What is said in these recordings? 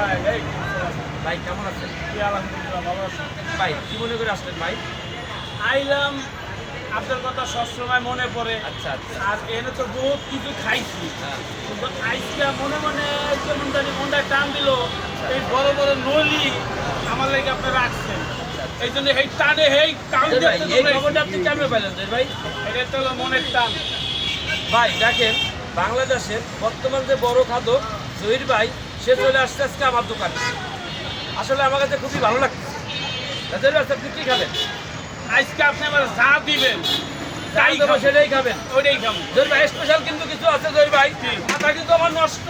ভাই কেমন আছেন? কি আলহামদুলিল্লাহ ভালো আছি। ভাই কি মনে করে আসলেন ভাই? আইলাম আপনার কথা সবসময় মনে পড়ে। আচ্ছা আচ্ছা। আর এনে তো বহুত কিছু খাইছি। হ্যাঁ। কিন্তু মনে মনে কেমন জানি মনটা টান দিল এই বড় বড় নলি আমার লাগে আপনি রাখছেন। এই জন্য এই টানে এই। খবরটা আপনি কেমন পেলেন ভাই। এটা তো হলো মনের টান। ভাই দেখেন বাংলাদেশের বর্তমান যে বড় খাদক জহির ভাই সে চলে আসছে আজকে আমার দোকানে। আসলে আমার কাছে খুবই ভালো লাগছে। জহির ভাই আপনি কি খাবেন? আজকে আপনি আমার যা দিবেন তাই তাই খাব। সেটাই খাবেন। ওইটাই খাব। জহির ভাই স্পেশাল কিন্তু কিছু আছে ভাই। মাথা কিন্তু আমার নষ্ট।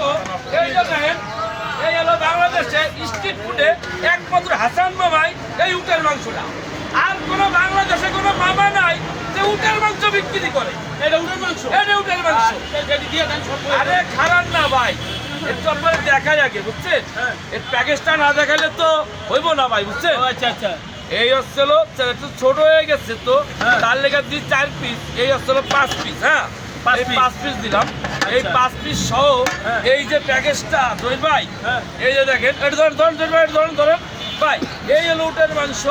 এই হলো বাংলাদেশে স্ট্রিট ফুডে একমাত্র হাসান মামাই এই উটের মাংসটা। আর কোনো বাংলাদেশে কোনো মামা নাই যে উটের মাংস বিক্রি করে। এটা উড়ের মাংস? এটা উটের মাংস। করে আরে খারাপ না ভাই। একটু আপনার দেখাই আগে বুঝছেন। এর প্যাকেজটা না দেখালে তো হইব না ভাই বুঝছেন আচ্ছা আচ্ছা এই হচ্ছিল ছোট হয়ে গেছে তো হ্যাঁ। তার লেগে দিই চার পিস এই হচ্ছিল পাঁচ পিস হ্যাঁ পাঁচ এই পাঁচ পিস দিলাম এই আচ্ছা। পাঁচ পিস সহ হ্যাঁ। এই যে প্যাকেজটা জয় ভাই হ্যাঁ। এই যে দেখেন এটা ধরেন ধরেন জয় ভাই ধরেন ধরেন ভাই এই হলো উটের মাংস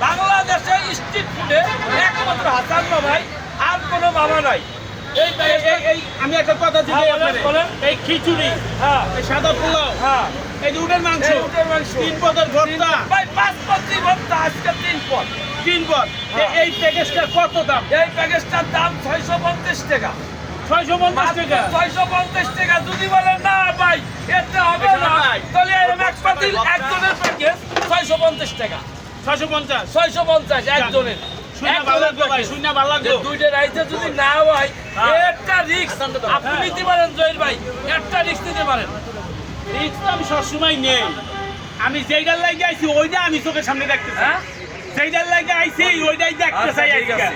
বাংলাদেশে স্ট্রিট ফুডে একমাত্র হাসান ভাই আর কোনো মামা নাই আমি একটা কথা হ্যাঁ, এই খিচুড়ি হ্যাঁ। এই সাদা পোলাও হ্যাঁ। এই যে উটের মাংস এই উটের মাংস। তিন পদের ভর্তা। ভাই পাঁচ পদ তিন ভর্তা আজকে তিন পদ। তিন পদ। হ্যাঁ। এই প্যাকেজটা কত দাম? এই প্যাকেজটার দাম ছয়শো পঞ্চাশ টাকা। ছয়শো পঞ্চাশ টাকা? ছয়শো পঞ্চাশ টাকা। যদি বলেন না ভাই এতে হবে না। তাহলে এক পাতিল একজনের প্যাকেজ ছয়শো পঞ্চাশ টাকা। ছয়শো পঞ্চাশ? ছয়শো পঞ্চাশ একজনের। দুইটা রাইসে যদি না হয় হ্যাঁ। একটা রিক্স আপনি হ্যাঁ। নিতে পারেন জয়ের ভাই একটা রিক্স নিতে পারেন। রিক্স তো আমি সবসময় নেই। আমি যেইটার লাগে আইছি ওইটা আমি চোখের সামনে দেখতে চাই হ্যাঁ যেইটার লাগে আইছি ওইটাই দেখতে আচ্ছা, চাই আজকে।